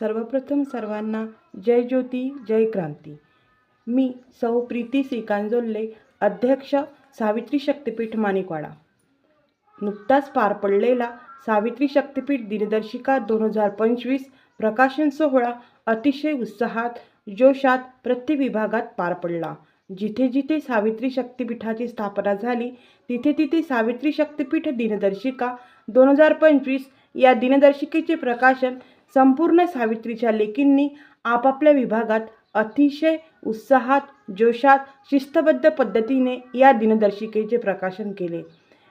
सर्वप्रथम सर्वांना जय ज्योती जय क्रांती. मी सौ प्रीती श्रीकांजोल्ले अध्यक्ष सावित्री शक्तीपीठ माणिकवाडा. नुकताच पार पडलेला सावित्री शक्तीपीठ दिनदर्शिका दोन हजार पंचवीस प्रकाशन सोहळा अतिशय उत्साहात जोशात प्रत्येक विभागात पार पडला. जिथे जिथे सावित्री शक्तीपीठाची स्थापना झाली तिथे तिथे सावित्री शक्तीपीठ दिनदर्शिका दोन हजार पंचवीस या दिनदर्शिकेचे प्रकाशन संपूर्ण सावित्रीच्या लेकींनी आपापल्या विभागात अतिशय उत्साहात जोशात शिस्तबद्ध पद्धतीने या दिनदर्शिकेचे प्रकाशन केले.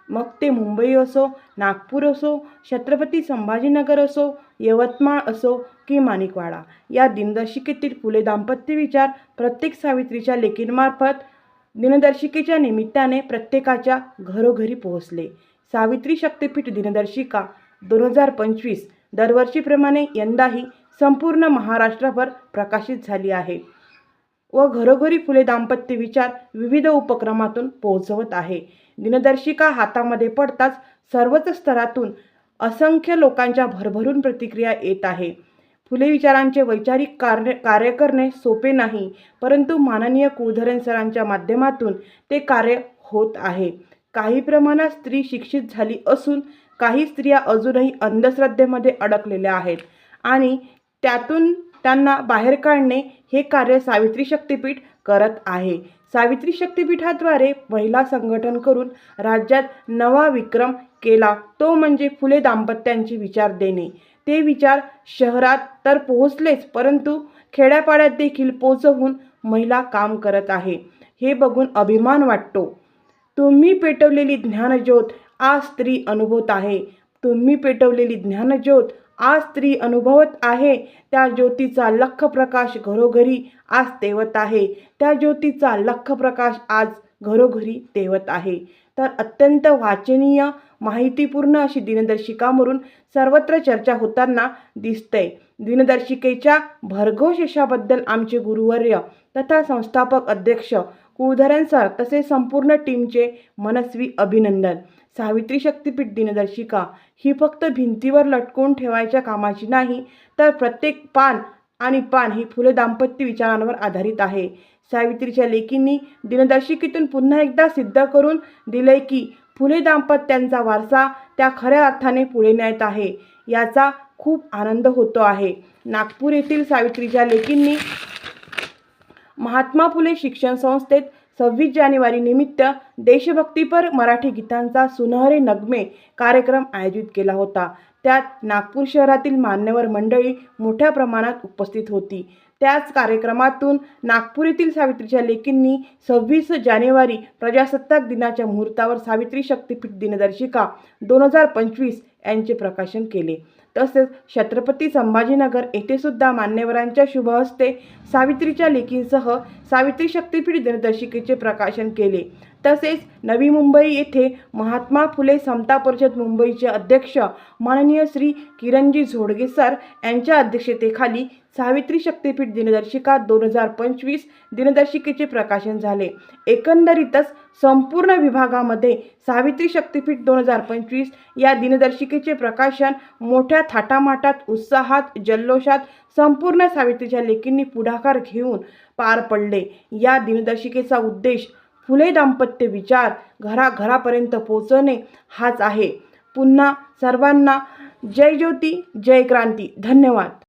मग ते मुंबई असो नागपूर असो छत्रपती संभाजीनगर असो यवतमाळ असो की माणिकवाडा. या दिनदर्शिकेतील फुले दाम्पत्य विचार प्रत्येक सावित्रीच्या लेकींमार्फत दिनदर्शिकेच्या निमित्ताने प्रत्येकाच्या घरोघरी पोहोचले. सावित्री शक्तीपीठ दिनदर्शिका दोन हजार पंचवीस दरवर्षीप्रमाणे यंदाही संपूर्ण महाराष्ट्रभर प्रकाशित झाली आहे व घरोघरी फुले दाम्पत्य विचार विविध उपक्रमातून पोहोचवत आहे. दिनदर्शिका हातामध्ये पडताच सर्वच स्तरातून असंख्य लोकांच्या भरभरून प्रतिक्रिया येत आहे. फुले विचारांचे वैचारिक कार्य कार्य करणे सोपे नाही परंतु माननीय कुलधरण सरांच्या माध्यमातून ते कार्य होत आहे. काही प्रमाणात स्त्री शिक्षित झाली असून काही स्त्रिया अजूनही अंधश्रद्धेमध्ये अडकलेल्या आहेत. आणि त्यातून त्यांना बाहेर काढणे हे कार्य सावित्री शक्तीपीठ करत आहे. सावित्री शक्तीपीठाद्वारे महिला संघटन करून राज्यात नवा विक्रम केला. तो म्हणजे फुले दाम्पत्यांचे विचार देणे. ते विचार शहरात तर पोहोचलेच परंतु खेड्यापाड्यात देखील पोचवून महिला काम करत आहे. हे बघून अभिमान वाटतो. तुम्ही पेटवलेली ज्ञानज्योत आज स्त्री अनुभवत आहे. तुम्ही पेटवलेली ज्ञानज्योत आज स्त्री अनुभवत आहे. त्या ज्योतीचा लख प्रकाश घरोघरी आज तेवत आहे. त्या ज्योतीचा लख प्रकाश आज घरोघरी तेवत आहे. तर अत्यंत वाचनीय माहितीपूर्ण अशी दिनदर्शिकामरून सर्वत्र चर्चा होताना दिसतंय. दिनदर्शिकेच्या भरघोष यशाबद्दल आमचे गुरुवर्य तथा संस्थापक अध्यक्ष कुळधरण सर तसेच संपूर्ण टीमचे मनस्वी अभिनंदन. सावित्री शक्तीपीठ दिनदर्शिका. ही फक्त भिंतीवर लटकवून ठेवायच्या कामाची नाही तर प्रत्येक पान आणि पान ही फुले दाम्पत्य विचारांवर आधारित आहे. सावित्रीच्या लेकींनी दिनदर्शिकेतून पुन्हा एकदा सिद्ध करून दिले की फुले दाम्पत्यांचा वारसा त्या खऱ्या अर्थाने पुढे न्यायत आहे याचा खूप आनंद होतो आहे. नागपूर येथील सावित्रीच्या लेकींनी महात्मा फुले शिक्षण संस्थेत सव्वीस जानेवारी निमित्त देशभक्तीपर मराठी गीतांचा सुनहरे नगमे कार्यक्रम आयोजित केला होता. त्यात नागपूर शहरातील मान्यवर मंडळी मोठ्या प्रमाणात उपस्थित होती. त्याच कार्यक्रमातून नागपूर येथील सावित्रीच्या लेकींनी सव्वीस जानेवारी प्रजासत्ताक दिनाच्या मुहूर्तावर सावित्री शक्तीपीठ दिनदर्शिका दोन हजार पंचवीस यांचे प्रकाशन केले. तसेच छत्रपती संभाजीनगर येथे सुद्धा मान्यवरांच्या शुभ हस्ते सावित्रीच्या लेखींसह सावित्री शक्तीपीठ दिनदर्शिकेचे प्रकाशन केले. तसेच नवी मुंबई येथे महात्मा फुले समता परिषद मुंबईचे अध्यक्ष माननीय श्री किरणजी झोडगे सर यांच्या अध्यक्षतेखाली सावित्री शक्तीपीठ दिनदर्शिका दोन हजार पंचवीस दिनदर्शिकेचे प्रकाशन झाले. एकंदरीतच संपूर्ण विभागामध्ये सावित्री शक्तीपीठ दोन हजार पंचवीस या दिनदर्शिकेचे प्रकाशन मोठ्या थाटामाटात उत्साहात जल्लोषात संपूर्ण सावित्रीच्या लेखींनी पुढाकार घेऊन पार पडले. या दिनदर्शिकेचा उद्देश फुले दाम्पत्य विचार घराघरापर्यंत पोचवणे हाच आहे. पुन्हा सर्वांना जय ज्योती जय क्रांती. धन्यवाद.